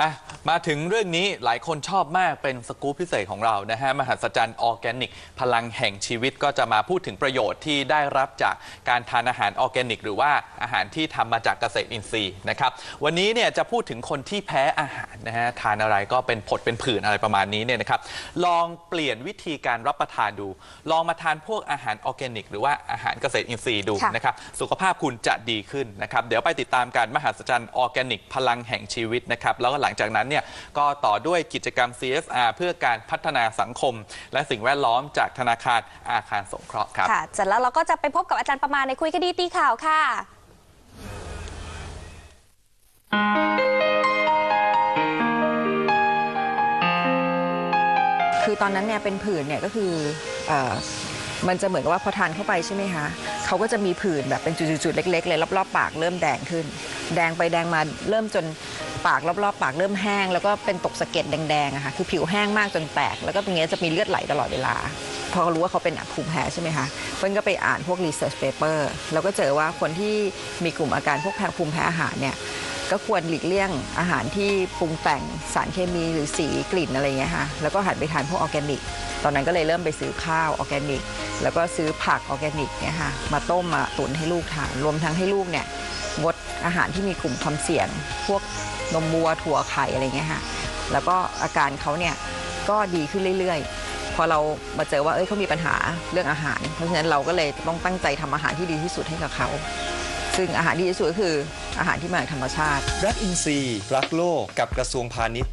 อะมาถึงเรื่องนี้หลายคนชอบมากเป็นสกู๊ปพิเศษของเรานะฮะ มหัศจรรย์ออร์แกนิก พลังแห่งชีวิตก็จะมาพูดถึงประโยชน์ที่ได้รับจากการทานอาหารออร์แกนิก หรือว่าอาหารที่ทำมาจากเกษตรอินทรีย์นะครับ วันนี้เนี่ยจะพูดถึงคนที่แพ้อาหารนะฮะ ทานอะไรก็เป็นผดเป็นผื่นอะไรประมาณนี้เนี่ยนะครับ ลองเปลี่ยนวิธีการรับประทานดู ลองมาทานพวกอาหารออร์แกนิก หรือว่าอาหารเกษตรอินทรีย์ดูนะครับ สุขภาพคุณจะดีขึ้นนะครับ เดี๋ยวไปติดตามการมหัศจรรย์ออร์แกนิก พลังแห่งชีวิตนะครับ แล้วก็หลังจากนั้นเนี่ยก็ต่อด้วยกิจกรรม CSR เพื่อการพัฒนาสังคม และสิ่งแวดล้อมจากธนาคารอาคารสงเคราะห์ครับ ค่ะเสร็จแล้วเราก็จะไปพบกับอาจารย์ประมาณในคุยคดีตีข่าวค่ะ คือตอนนั้นเนี่ยเป็นผื่นเนี่ยก็คือเออมันจะเหมือนกับว่าพอทานเข้าไปใช่ไหมคะเขาก็จะมีผื่นแบบเป็นจุดๆๆเล็กๆเลยรอบๆปากเริ่มแดงขึ้น แดงไปแดงมาเริ่มจน ปากรอบๆ ปากเริ่มแห้ง แล้วก็เป็นตกสะเก็ดแดงๆอะค่ะคือผิวแห้งมากจนแตก แล้วก็ตรงเนี้ยจะมีเลือดไหลตลอดเวลา พอรู้ว่าเขาเป็นภูมิแพ้ใช่ไหมคะเพิ่นก็ไปอ่านพวก research paper แล้วก็เจอว่าคนที่มีกลุ่มอาการพวกแพ้ภูมิแพ้อาหารเนี่ยก็ควรหลีกเลี่ยงอาหารที่ปรุงแต่งสารเคมีหรือสีกลิ่นอะไรเงี้ยค่ะแล้วก็หันไปทานพวกออร์แกนิก ตอนนั้นก็เลยเริ่มไปซื้อข้าวออร์แกนิก แล้วก็ซื้อผักออร์แกนิกเนี่ยค่ะมาต้มมาตุ๋นให้ลูกทานรวมทั้งให้ลูกเนี่ย งดอาหารที่มีกลุ่มความเสี่ยง พวกนมวัวถั่วไข่อะไรเงี้ยค่ะแล้วก็อาการเขาเนี่ยก็ดีขึ้นเรื่อยๆ พอเรามาเจอว่าเอ้ยเขามีปัญหาเรื่องอาหาร เพราะฉะนั้นเราก็เลยต้องตั้งใจทำอาหารที่ดีที่สุดให้กับเขาซึ่งอาหารที่ดีที่สุดก็คืออาหารที่มาจากธรรมชาติ รักอินทรีย์รักโลกกับกระทรวงพาณิชย์